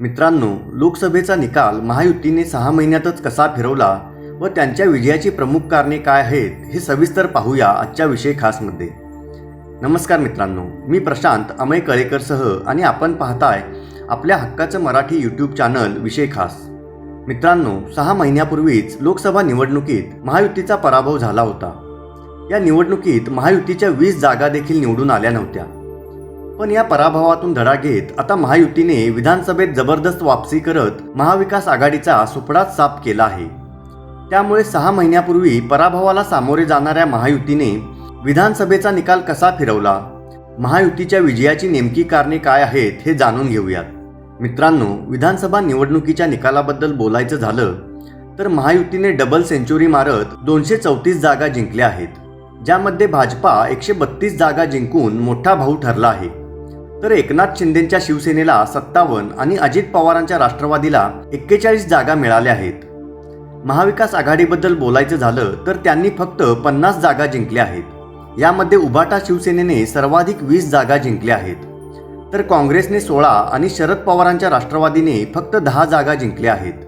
मित्रांनो लोकसभेचा निकाल महायुतीने सहा महिन्यातच कसा फिरवला व त्यांच्या विजयाची प्रमुख कारणे काय आहेत हे सविस्तर पाहूया आजच्या विषय खासमध्ये. नमस्कार मित्रांनो मी प्रशांत अमय कळेकरसह आणि आपण पाहताय आपल्या हक्काचं मराठी यूट्यूब चॅनल विषय खास. मित्रांनो सहा महिन्यापूर्वीच लोकसभा निवडणुकीत महायुतीचा पराभव झाला होता. या निवडणुकीत महायुतीच्या वीस जागा देखील निवडून आल्या नव्हत्या. पण या पराभवातून धडा घेत आता महायुतीने विधानसभेत जबरदस्त वापसी करत महाविकास आघाडीचा सुपडाच साफ केला आहे. त्यामुळे सहा महिन्यापूर्वी पराभवाला सामोरे जाणाऱ्या महायुतीने विधानसभेचा निकाल कसा फिरवला? महायुतीच्या विजयाची नेमकी कारणे काय आहेत हे जाणून घेऊयात. मित्रांनो विधानसभा निवडणुकीच्या निकालाबद्दल बोलायचं झालं तर महायुतीने डबल सेंचुरी मारत दोनशे चौतीस जागा जिंकल्या आहेत ज्यामध्ये भाजपा एकशे बत्तीस जागा जिंकून मोठा भाऊ ठरला आहे. तर एकनाथ शिंदेच्या शिवसेनेला सत्तावन्न आणि अजित पवारांच्या राष्ट्रवादीला एक्केचाळीस जागा मिळाल्या आहेत. महाविकास आघाडीबद्दल बोलायचं झालं तर त्यांनी फक्त पन्नास जागा जिंकल्या आहेत. यामध्ये उभाटा शिवसेनेने सर्वाधिक वीस जागा जिंकल्या आहेत. तर काँग्रेसने सोळा आणि शरद पवारांच्या राष्ट्रवादीने फक्त दहा जागा जिंकल्या आहेत.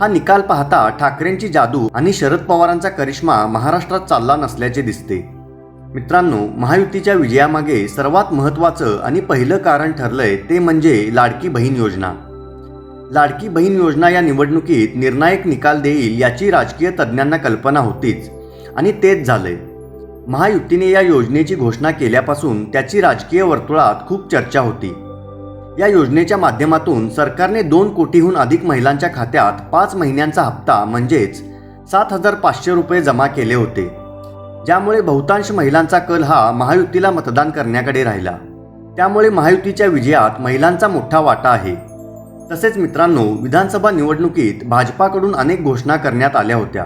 हा निकाल पाहता ठाकरेंची जादू आणि शरद पवारांचा करिश्मा महाराष्ट्रात चालला नसल्याचे दिसते. मित्रांनो महायुतीच्या विजयामागे सर्वात महत्त्वाचं आणि पहिलं कारण ठरलंय ते म्हणजे लाडकी बहीण योजना. लाडकी बहीण योजना या निवडणुकीत निर्णायक निकाल देईल याची राजकीय तज्ज्ञांना कल्पना होतीच आणि तेच झालंय. महायुतीने या योजनेची घोषणा केल्यापासून त्याची राजकीय वर्तुळात खूप चर्चा होती. या योजनेच्या माध्यमातून सरकारने दोन कोटीहून अधिक महिलांच्या खात्यात पाच महिन्यांचा हप्ता म्हणजेच सात हजार पाचशे रुपये जमा केले होते. ज्यामुळे बहुतांश महिलांचा कल हा महायुतीला मतदान करण्याकडे राहिला. त्यामुळे महायुतीच्या विजयात महिलांचा मोठा वाटा आहे. तसेच मित्रांनो विधानसभा निवडणुकीत भाजपाकडून अनेक घोषणा करण्यात आल्या होत्या.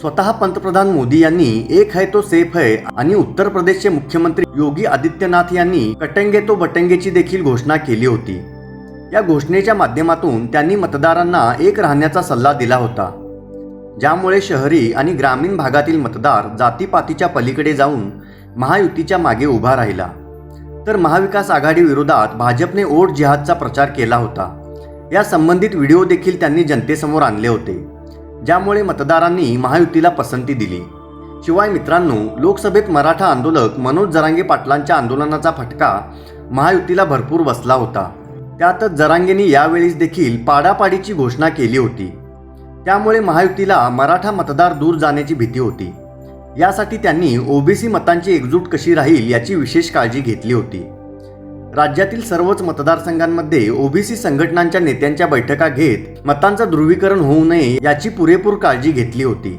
स्वतः पंतप्रधान मोदी यांनी एक है तो सेफ है आणि उत्तर प्रदेशचे मुख्यमंत्री योगी आदित्यनाथ यांनी कटंगे तो बटंगेची देखील घोषणा केली होती. या घोषणेच्या माध्यमातून त्यांनी मतदारांना एक राहण्याचा सल्ला दिला होता. ज्यामुळे शहरी आणि ग्रामीण भागातील मतदार जातीपातीच्या पलीकडे जाऊन महायुतीच्या मागे उभा राहिला. तर महाविकास आघाडी विरोधात भाजपने ओट जिहादचा प्रचार केला होता. या संबंधित व्हिडिओ देखील त्यांनी जनतेसमोर आणले होते. ज्यामुळे मतदारांनी महायुतीला पसंती दिली. शिवाय मित्रांनो लोकसभेत मराठा आंदोलक मनोज जरांगे पाटलांच्या आंदोलनाचा फटका महायुतीला भरपूर बसला होता. त्यातच जरांगेंनी यावेळीस देखील पाडापाडीची घोषणा केली होती. त्यामुळे महायुतीला मराठा मतदार दूर जाण्याची भीती होती. यासाठी त्यांनी ओबीसी मतांची एकजूट कशी राहील याची विशेष काळजी घेतली होती. राज्यातील सर्वच मतदारसंघांमध्ये ओबीसी संघटनांच्या नेत्यांच्या बैठका घेत मतांचं ध्रुवीकरण होऊ नये याची पुरेपूर काळजी घेतली होती.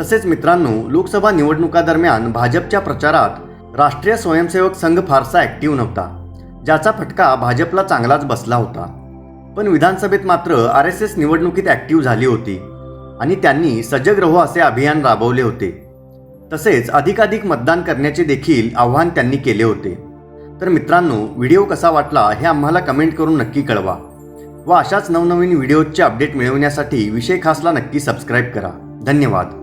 तसेच मित्रांनो लोकसभा निवडणुकादरम्यान भाजपच्या प्रचारात राष्ट्रीय स्वयंसेवक संघ फारसा ॲक्टिव्ह नव्हता ज्याचा फटका भाजपला चांगलाच बसला होता. पण विधानसभेत मात्र आर एस एस निवडणुकीत ॲक्टिव्ह झाली होती आणि त्यांनी सजग रहो असे अभियान राबवले होते. तसेच अधिकाधिक मतदान करण्याचे देखील आव्हान त्यांनी केले होते. तर मित्रांनो व्हिडिओ कसा वाटला हे आम्हाला कमेंट करून नक्की कळवा व अशाच नवनवीन व्हिडिओजचे अपडेट मिळवण्यासाठी विषय खासला नक्की सबस्क्राईब करा. धन्यवाद.